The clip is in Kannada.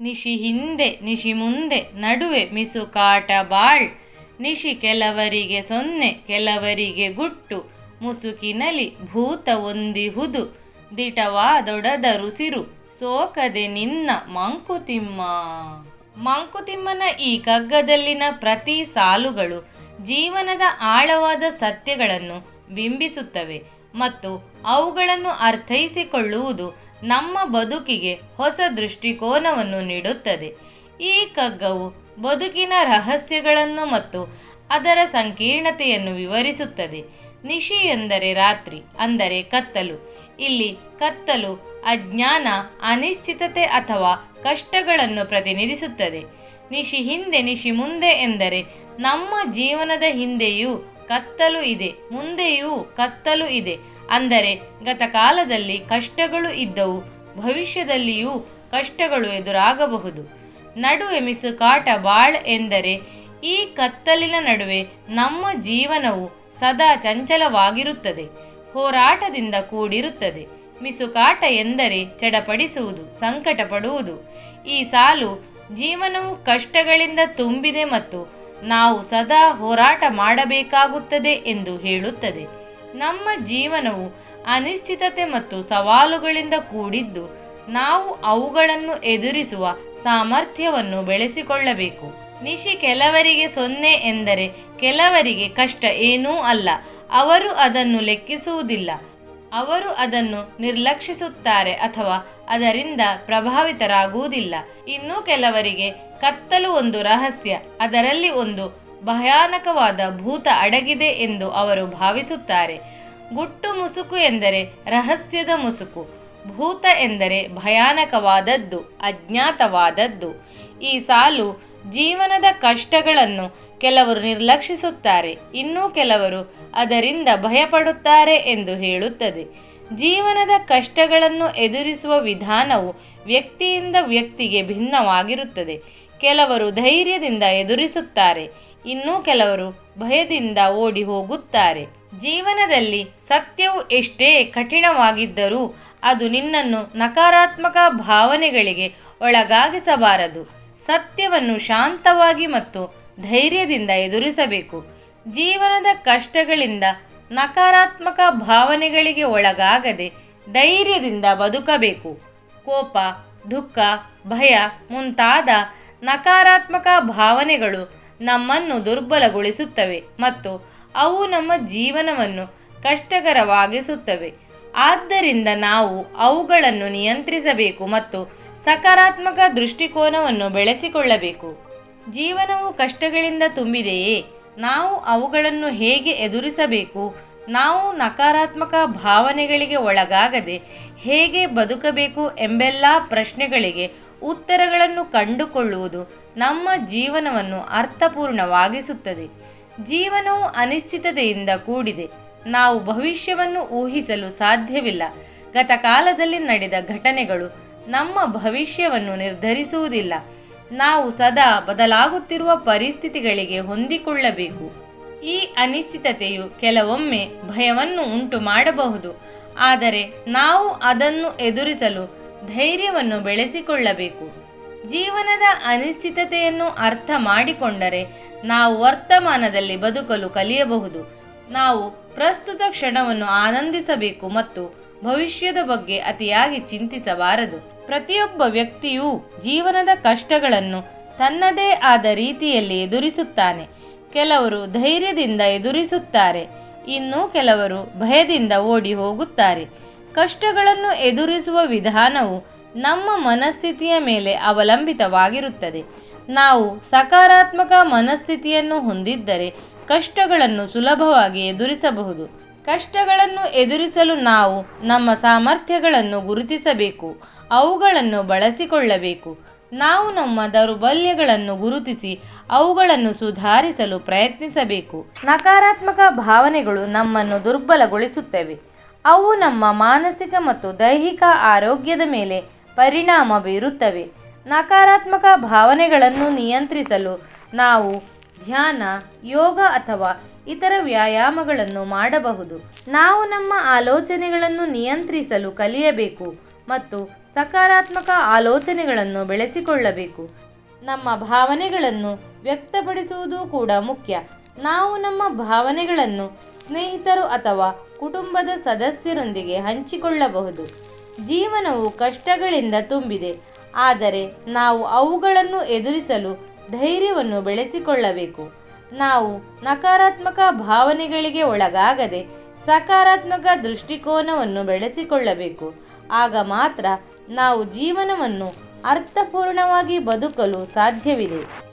ನಿಶಿ ಹಿಂದೆ ನಿಶಿ ಮುಂದೆ ನಡುವೆ ಮಿಸುಕಾಟ ಬಾಳ್. ನಿಶಿ ಕೆಲವರಿಗೆ ಸೊನ್ನೆ, ಕೆಲವರಿಗೆ ಗುಟ್ಟು. ಮುಸುಕಿನಲಿ ಭೂತ ಒಂದಿಹುದು ದಿಟವಾದೊಡದ ರುಸಿರು, ಸೋಕದೆ ನಿನ್ನ ಮಂಕುತಿಮ್ಮ. ಮಂಕುತಿಮ್ಮನ ಈ ಕಗ್ಗದಲ್ಲಿನ ಪ್ರತಿ ಸಾಲುಗಳು ಜೀವನದ ಆಳವಾದ ಸತ್ಯಗಳನ್ನು ಬಿಂಬಿಸುತ್ತವೆ ಮತ್ತು ಅವುಗಳನ್ನು ಅರ್ಥೈಸಿಕೊಳ್ಳುವುದು ನಮ್ಮ ಬದುಕಿಗೆ ಹೊಸ ದೃಷ್ಟಿಕೋನವನ್ನು ನೀಡುತ್ತದೆ. ಈ ಕಗ್ಗವು ಬದುಕಿನ ರಹಸ್ಯಗಳನ್ನು ಮತ್ತು ಅದರ ಸಂಕೀರ್ಣತೆಯನ್ನು ವಿವರಿಸುತ್ತದೆ. ನಿಶಿ ಎಂದರೆ ರಾತ್ರಿ, ಅಂದರೆ ಕತ್ತಲು. ಇಲ್ಲಿ ಕತ್ತಲು ಅಜ್ಞಾನ, ಅನಿಶ್ಚಿತತೆ ಅಥವಾ ಕಷ್ಟಗಳನ್ನು ಪ್ರತಿನಿಧಿಸುತ್ತದೆ. ನಿಶಿ ಹಿಂದೆ, ನಿಶಿ ಮುಂದೆ ಎಂದರೆ ನಮ್ಮ ಜೀವನದ ಹಿಂದೆಯೂ ಕತ್ತಲು ಇದೆ, ಮುಂದೆಯೂ ಕತ್ತಲು ಇದೆ. ಅಂದರೆ ಗತಕಾಲದಲ್ಲಿ ಕಷ್ಟಗಳು ಇದ್ದವು, ಭವಿಷ್ಯದಲ್ಲಿಯೂ ಕಷ್ಟಗಳು ಎದುರಾಗಬಹುದು. ನಡುವೆ ಮಿಸುಕಾಟ ಬಾಳ್ ಎಂದರೆ ಈ ಕತ್ತಲಿನ ನಡುವೆ ನಮ್ಮ ಜೀವನವು ಸದಾ ಚಂಚಲವಾಗಿರುತ್ತದೆ, ಹೋರಾಟದಿಂದ ಕೂಡಿರುತ್ತದೆ. ಮಿಸುಕಾಟ ಎಂದರೆ ಚಡಪಡಿಸುವುದು ಸಂಕಟ ಪಡುವುದು ಈ ಸಾಲು ಜೀವನವು ಕಷ್ಟಗಳಿಂದ ತುಂಬಿದೆ ಮತ್ತು ನಾವು ಸದಾ ಹೋರಾಟ ಮಾಡಬೇಕಾಗುತ್ತದೆ ಎಂದು ಹೇಳುತ್ತದೆ. ನಮ್ಮ ಜೀವನವು ಅನಿಶ್ಚಿತತೆ ಮತ್ತು ಸವಾಲುಗಳಿಂದ ಕೂಡಿದ್ದು ನಾವು ಅವುಗಳನ್ನು ಎದುರಿಸುವ ಸಾಮರ್ಥ್ಯವನ್ನು ಬೆಳೆಸಿಕೊಳ್ಳಬೇಕು. ನಿಶಿ ಕೆಲವರಿಗೆ ಸೊನ್ನೆ ಎಂದರೆ ಕೆಲವರಿಗೆ ಕಷ್ಟ ಏನೂ ಅಲ್ಲ. ಅವರು ಅದನ್ನು ಲೆಕ್ಕಿಸುವುದಿಲ್ಲ. ಅವರು ಅದನ್ನು ನಿರ್ಲಕ್ಷಿಸುತ್ತಾರೆ ಅಥವಾ ಅದರಿಂದ ಪ್ರಭಾವಿತರಾಗುವುದಿಲ್ಲ. ಇನ್ನು ಕೆಲವರಿಗೆ ಕತ್ತಲು ಒಂದು ರಹಸ್ಯ, ಅದರಲ್ಲಿ ಒಂದು ಭಯಾನಕವಾದ ಭೂತ ಅಡಗಿದೆ ಎಂದು ಅವರು ಭಾವಿಸುತ್ತಾರೆ. ಗುಟ್ಟು ಮುಸುಕು ಎಂದರೆ ರಹಸ್ಯದ ಮುಸುಕು, ಭೂತ ಎಂದರೆ ಭಯಾನಕವಾದದ್ದು, ಅಜ್ಞಾತವಾದದ್ದು. ಈ ಸಾಲು ಜೀವನದ ಕಷ್ಟಗಳನ್ನು ಕೆಲವರು ನಿರ್ಲಕ್ಷಿಸುತ್ತಾರೆ, ಇನ್ನೂ ಕೆಲವರು ಅದರಿಂದ ಭಯಪಡುತ್ತಾರೆ ಎಂದು ಹೇಳುತ್ತದೆ. ಜೀವನದ ಕಷ್ಟಗಳನ್ನು ಎದುರಿಸುವ ವಿಧಾನವು ವ್ಯಕ್ತಿಯಿಂದ ವ್ಯಕ್ತಿಗೆ ಭಿನ್ನವಾಗಿರುತ್ತದೆ. ಕೆಲವರು ಧೈರ್ಯದಿಂದ ಎದುರಿಸುತ್ತಾರೆ, ಇನ್ನೂ ಕೆಲವರು ಭಯದಿಂದ ಓಡಿ ಹೋಗುತ್ತಾರೆ ಜೀವನದಲ್ಲಿ ಸತ್ಯವು ಎಷ್ಟೇ ಕಠಿಣವಾಗಿದ್ದರೂ ಅದು ನಿನ್ನನ್ನು ನಕಾರಾತ್ಮಕ ಭಾವನೆಗಳಿಗೆ ಒಳಗಾಗಿಸಬಾರದು. ಸತ್ಯವನ್ನು ಶಾಂತವಾಗಿ ಮತ್ತು ಧೈರ್ಯದಿಂದ ಎದುರಿಸಬೇಕು. ಜೀವನದ ಕಷ್ಟಗಳಿಂದ ನಕಾರಾತ್ಮಕ ಭಾವನೆಗಳಿಗೆ ಒಳಗಾಗದೆ ಧೈರ್ಯದಿಂದ ಬದುಕಬೇಕು. ಕೋಪ, ದುಃಖ, ಭಯ ಮುಂತಾದ ನಕಾರಾತ್ಮಕ ಭಾವನೆಗಳು ನಮ್ಮನ್ನು ದುರ್ಬಲಗೊಳಿಸುತ್ತವೆ ಮತ್ತು ಅವು ನಮ್ಮ ಜೀವನವನ್ನು ಕಷ್ಟಕರವಾಗಿಸುತ್ತವೆ. ಆದ್ದರಿಂದ ನಾವು ಅವುಗಳನ್ನು ನಿಯಂತ್ರಿಸಬೇಕು ಮತ್ತು ಸಕಾರಾತ್ಮಕ ದೃಷ್ಟಿಕೋನವನ್ನು ಬೆಳೆಸಿಕೊಳ್ಳಬೇಕು. ಜೀವನವು ಕಷ್ಟಗಳಿಂದ ತುಂಬಿದೆಯೇ? ನಾವು ಅವುಗಳನ್ನು ಹೇಗೆ ಎದುರಿಸಬೇಕು? ನಾವು ನಕಾರಾತ್ಮಕ ಭಾವನೆಗಳಿಗೆ ಒಳಗಾಗದೆ ಹೇಗೆ ಬದುಕಬೇಕು ಎಂಬೆಲ್ಲ ಪ್ರಶ್ನೆಗಳಿಗೆ ಉತ್ತರಗಳನ್ನು ಕಂಡುಕೊಳ್ಳುವುದು ನಮ್ಮ ಜೀವನವನ್ನು ಅರ್ಥಪೂರ್ಣವಾಗಿಸುತ್ತದೆ. ಜೀವನವು ಅನಿಶ್ಚಿತತೆಯಿಂದ ಕೂಡಿದೆ. ನಾವು ಭವಿಷ್ಯವನ್ನು ಊಹಿಸಲು ಸಾಧ್ಯವಿಲ್ಲ. ಗತಕಾಲದಲ್ಲಿ ನಡೆದ ಘಟನೆಗಳು ನಮ್ಮ ಭವಿಷ್ಯವನ್ನು ನಿರ್ಧರಿಸುವುದಿಲ್ಲ. ನಾವು ಸದಾ ಬದಲಾಗುತ್ತಿರುವ ಪರಿಸ್ಥಿತಿಗಳಿಗೆ ಹೊಂದಿಕೊಳ್ಳಬೇಕು. ಈ ಅನಿಶ್ಚಿತತೆಯು ಕೆಲವೊಮ್ಮೆ ಭಯವನ್ನು ಉಂಟು ಮಾಡಬಹುದು ಆದರೆ ನಾವು ಅದನ್ನು ಎದುರಿಸಲು ಧೈರ್ಯವನ್ನು ಬೆಳೆಸಿಕೊಳ್ಳಬೇಕು. ಜೀವನದ ಅನಿಶ್ಚಿತತೆಯನ್ನು ಅರ್ಥ ಮಾಡಿಕೊಂಡರೆ ನಾವು ವರ್ತಮಾನದಲ್ಲಿ ಬದುಕಲು ಕಲಿಯಬಹುದು. ನಾವು ಪ್ರಸ್ತುತ ಕ್ಷಣವನ್ನು ಆನಂದಿಸಬೇಕು ಮತ್ತು ಭವಿಷ್ಯದ ಬಗ್ಗೆ ಅತಿಯಾಗಿ ಚಿಂತಿಸಬಾರದು. ಪ್ರತಿಯೊಬ್ಬ ವ್ಯಕ್ತಿಯೂ ಜೀವನದ ಕಷ್ಟಗಳನ್ನು ತನ್ನದೇ ಆದ ರೀತಿಯಲ್ಲಿ ಎದುರಿಸುತ್ತಾನೆ. ಕೆಲವರು ಧೈರ್ಯದಿಂದ ಎದುರಿಸುತ್ತಾರೆ, ಇನ್ನು ಕೆಲವರು ಭಯದಿಂದ ಓಡಿ ಹೋಗುತ್ತಾರೆ. ಕಷ್ಟಗಳನ್ನು ಎದುರಿಸುವ ವಿಧಾನವು ನಮ್ಮ ಮನಸ್ಥಿತಿಯ ಮೇಲೆ ಅವಲಂಬಿತವಾಗಿರುತ್ತದೆ. ನಾವು ಸಕಾರಾತ್ಮಕ ಮನಸ್ಥಿತಿಯನ್ನು ಹೊಂದಿದ್ದರೆ ಕಷ್ಟಗಳನ್ನು ಸುಲಭವಾಗಿ ಎದುರಿಸಬಹುದು. ಕಷ್ಟಗಳನ್ನು ಎದುರಿಸಲು ನಾವು ನಮ್ಮ ಸಾಮರ್ಥ್ಯಗಳನ್ನು ಗುರುತಿಸಬೇಕು, ಅವುಗಳನ್ನು ಬಳಸಿಕೊಳ್ಳಬೇಕು. ನಾವು ನಮ್ಮ ದೌರ್ಬಲ್ಯಗಳನ್ನು ಗುರುತಿಸಿ ಅವುಗಳನ್ನು ಸುಧಾರಿಸಲು ಪ್ರಯತ್ನಿಸಬೇಕು. ನಕಾರಾತ್ಮಕ ಭಾವನೆಗಳು ನಮ್ಮನ್ನು ದುರ್ಬಲಗೊಳಿಸುತ್ತವೆ. ಅವು ನಮ್ಮ ಮಾನಸಿಕ ಮತ್ತು ದೈಹಿಕ ಆರೋಗ್ಯದ ಮೇಲೆ ಪರಿಣಾಮ ಬೀರುತ್ತವೆ. ನಕಾರಾತ್ಮಕ ಭಾವನೆಗಳನ್ನು ನಿಯಂತ್ರಿಸಲು ನಾವು ಧ್ಯಾನ, ಯೋಗ ಅಥವಾ ಇತರ ವ್ಯಾಯಾಮಗಳನ್ನು ಮಾಡಬಹುದು. ನಾವು ನಮ್ಮ ಆಲೋಚನೆಗಳನ್ನು ನಿಯಂತ್ರಿಸಲು ಕಲಿಯಬೇಕು ಮತ್ತು ಸಕಾರಾತ್ಮಕ ಆಲೋಚನೆಗಳನ್ನು ಬೆಳೆಸಿಕೊಳ್ಳಬೇಕು. ನಮ್ಮ ಭಾವನೆಗಳನ್ನು ವ್ಯಕ್ತಪಡಿಸುವುದು ಕೂಡ ಮುಖ್ಯ. ನಾವು ನಮ್ಮ ಭಾವನೆಗಳನ್ನು ಸ್ನೇಹಿತರು ಅಥವಾ ಕುಟುಂಬದ ಸದಸ್ಯರೊಂದಿಗೆ ಹಂಚಿಕೊಳ್ಳಬಹುದು. ಜೀವನವು ಕಷ್ಟಗಳಿಂದ ತುಂಬಿದೆ, ಆದರೆ ನಾವು ಅವುಗಳನ್ನು ಎದುರಿಸಲು ಧೈರ್ಯವನ್ನು ಬೆಳೆಸಿಕೊಳ್ಳಬೇಕು. ನಾವು ನಕಾರಾತ್ಮಕ ಭಾವನೆಗಳಿಗೆ ಒಳಗಾಗದೆ ಸಕಾರಾತ್ಮಕ ದೃಷ್ಟಿಕೋನವನ್ನು ಬೆಳೆಸಿಕೊಳ್ಳಬೇಕು. ಆಗ ಮಾತ್ರ ನಾವು ಜೀವನವನ್ನು ಅರ್ಥಪೂರ್ಣವಾಗಿ ಬದುಕಲು ಸಾಧ್ಯವಿದೆ.